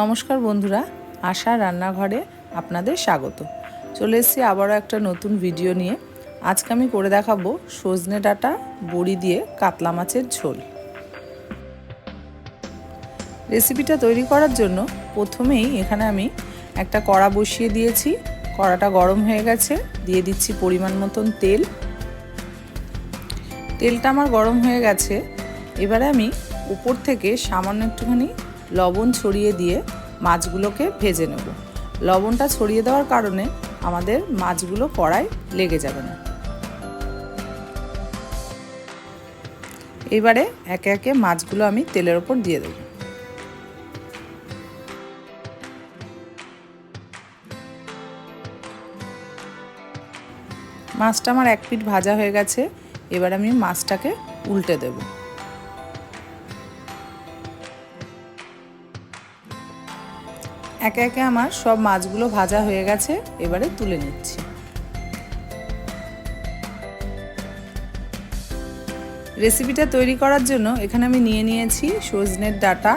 নমস্কার বন্ধুরা, আশা রান্নাঘরে আপনাদের স্বাগত। চলে এসেছি আবারও একটা নতুন ভিডিও নিয়ে। আজকে আমি করে দেখাবো সজনে ডাঁটা বড়ি দিয়ে কাতলা মাছের ঝোল। রেসিপিটা তৈরি করার জন্য প্রথমেই এখানে আমি একটা কড়া বসিয়ে দিয়েছি। কড়াটা গরম হয়ে গেছে, দিয়ে দিচ্ছি পরিমাণ মতন তেল। তেলটা আমার গরম হয়ে গেছে। এবারে আমি উপর থেকে সামান্য একটুখানি লবণ ছড়িয়ে দিয়ে মাছগুলোকে ভেজে নেব। লবণটা ছড়িয়ে দেওয়ার কারণে আমাদের মাছগুলো কড়াই লেগে যাবে না। এবারে একে একে মাছগুলো আমি তেলের ওপর দিয়ে দেব। মাছটা আমার এক পিঠ ভাজা হয়ে গেছে। এবার আমি মাছটাকে উল্টে দেবো। একে একে আমার সব মাছগুলো ভাজা হয়ে গেছে, এবারে তুলে নিচ্ছি। রেসিপিটা তৈরি করার জন্য এখানে আমি নিয়ে নিয়েছি সজনের ডাটা,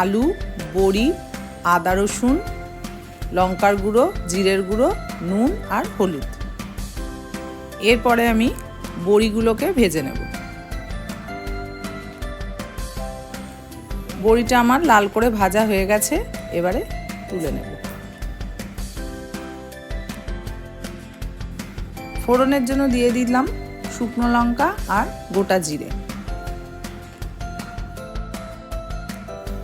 আলু, বড়ি, আদা রসুন, লঙ্কার গুঁড়ো, জিরের গুঁড়ো, নুন আর হলুদ। এরপরে আমি বড়িগুলোকে ভেজে নেব। বড়িটা আমার লাল করে ভাজা হয়ে গেছে, এবারে তুলে নেব। ফোড়নের জন্য দিয়ে দিলাম শুকনো লঙ্কা আর গোটা জিরে।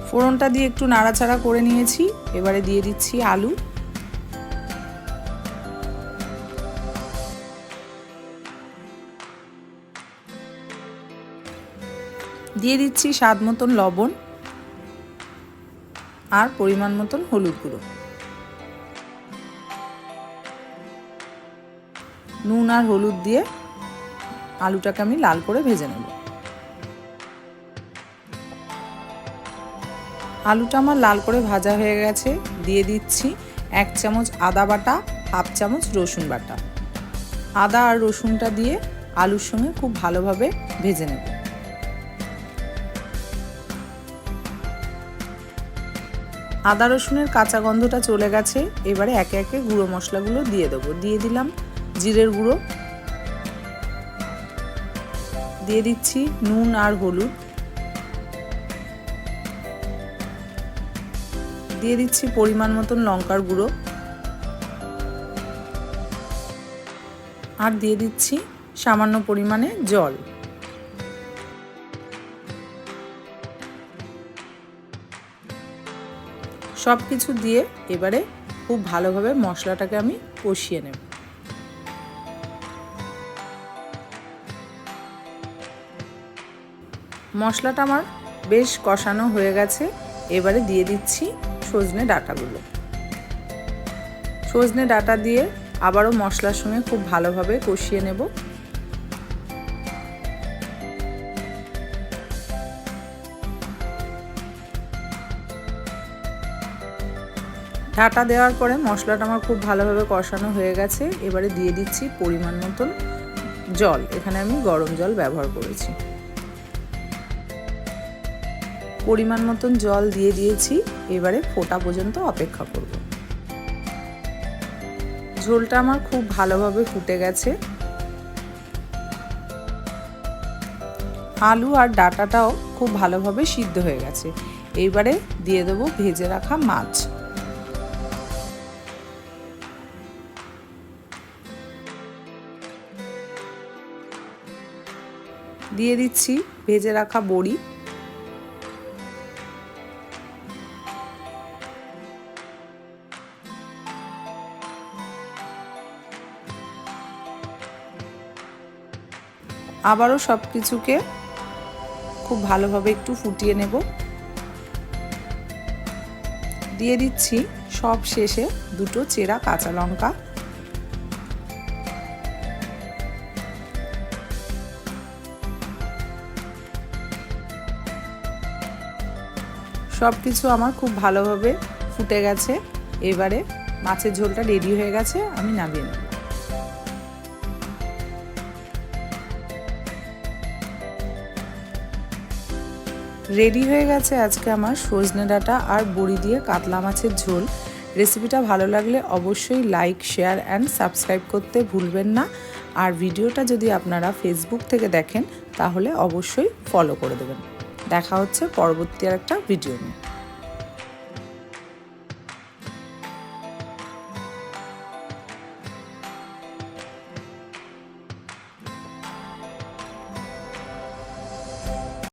ফোড়নটা দিয়ে একটু নাড়াচাড়া করে নিয়েছি, এবারে দিয়ে দিচ্ছি আলু। দিয়ে দিচ্ছি স্বাদ মতন লবণ। আর পরিমাণ মতন হলুদ গুঁড়ো। নুন আর হলুদ দিয়ে আলুটাকে আমি লাল করে ভেজে নেব। আলুটা আমার লাল করে ভাজা হয়ে গেছে। দিয়ে দিচ্ছি এক চামচ আদা বাটা, হাফ চামচ রসুন বাটা। আদা আর রসুনটা দিয়ে আলুর সঙ্গে খুব ভালোভাবে ভেজে নেব। আদা রসুনের কাঁচা গন্ধটা চলে গেছে। এবারে একে একে গুঁড়ো মশলাগুলো দিয়ে দেবো। দিয়ে দিলাম জিরের গুঁড়ো। দিয়ে দিচ্ছি নুন আর হলুদ। দিয়ে দিচ্ছি পরিমাণ মতন লঙ্কার গুঁড়ো। আর দিয়ে দিচ্ছি সামান্য পরিমাণে জল। সব কিছু দিয়ে এবারে খুব ভালোভাবে মশলাটাকে আমি কষিয়ে নেব। মশলাটা আমার বেশ কষানো হয়ে গেছে। এবারে দিয়ে দিচ্ছি সজনে ডাটাগুলো। সজনে ডাটা দিয়ে আবারও মশলার সঙ্গে খুব ভালোভাবে কষিয়ে নেব। ঢাকা দেওয়ার পরে মশলাটা আমার খুব ভালোভাবে কষানো হয়ে গেছে। এবারে দিয়ে দিচ্ছি পরিমাণ মতন জল। এখানে আমি গরম জল ব্যবহার করেছি। পরিমাণ মতন জল দিয়ে দিয়েছি। এবারে ফোটা পর্যন্ত অপেক্ষা করব। ঝোলটা আমার খুব ভালোভাবে ফুটে গেছে। আলু আর ডাটাটাও খুব ভালোভাবে সিদ্ধ হয়ে গেছে। এইবারে দিয়ে দেবো ভেজে রাখা মাছ। দিয়ে দিচ্ছি, ভেজে রাখা বড়ি। আবারও সব কিছুকে খুব ভালোভাবে একটু ফুটিয়ে নেব। দিয়ে দিচ্ছি সব শেষে দুটো চেরা কাঁচা লঙ্কা। সব কিছু আমার খুব ভালোভাবে ফুটে গেছে। এবারে মাছের ঝোলটা রেডি হয়ে গেছে, আমি নামিয়ে নেব। রেডি হয়ে গেছে আজকে আমার সজনে ডাঁটা আর বড়ি দিয়ে কাতলা মাছের ঝোল। রেসিপিটা ভালো লাগলে অবশ্যই লাইক শেয়ার অ্যান্ড সাবস্ক্রাইব করতে ভুলবেন না। আর ভিডিওটা যদি আপনারা ফেসবুক থেকে দেখেন, তাহলে অবশ্যই ফলো করে দেবেন। দেখা হচ্ছে পরবর্তী আর একটা ভিডিও নিয়ে।